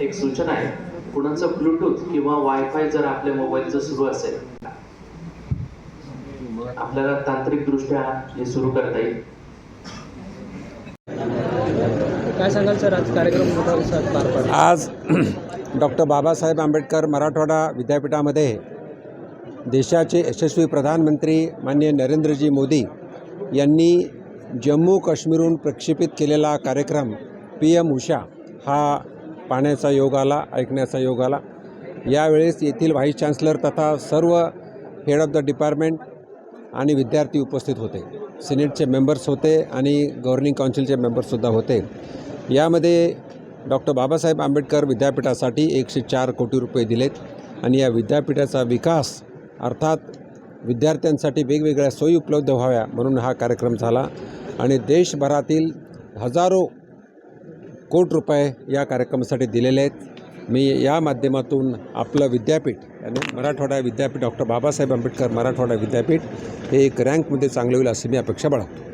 एक सूचना आहे. कुणाचं ब्लूटूथ किंवा वायफाय जर आपल्या मोबाईलचं सुरू असेल आपल्याला तांत्रिकदृष्ट्या हे सुरू करता येईल. काय सांगाल सर? आज कार्यक्रम मोठा उत्साहात पार पडला. आज डॉक्टर बाबासाहेब आंबेडकर मराठवाडा विद्यापीठामध्ये देशाचे यशस्वी प्रधानमंत्री माननीय नरेंद्रजी मोदी यांनी जम्मू काश्मीरहून प्रक्षेपित केलेला कार्यक्रम पी एम उषा हा पाहण्याचा योग आला ऐकण्याचा योग आला. यावेळेस येथील व्हाईस चान्सलर तथा सर्व हेड ऑफ द डिपार्टमेंट आणि विद्यार्थी उपस्थित होते. सिनेटचे मेंबर्स होते आणि गव्हर्निंग काउन्सिलचे मेंबर्ससुद्धा होते. यामध्ये डॉक्टर बाबासाहेब आंबेडकर विद्यापीठासाठी एकशे चार कोटी रुपये दिलेत आणि या विद्यापीठाचा विकास अर्थात विद्यार्थ्यांसाठी वेगवेगळ्या सोयी उपलब्ध व्हाव्या म्हणून हा कार्यक्रम झाला आणि देशभरातील हजारो कोट रुपये या कार्यक्रमासाठी दिलेले आहेत. मी या माध्यमातून आपलं विद्यापीठ आणि मराठवाडा विद्यापीठ डॉक्टर बाबासाहेब आंबेडकर मराठवाडा विद्यापीठ हे एक रँकमध्ये चांगलं होईल अशी मी अपेक्षा बाळगतो.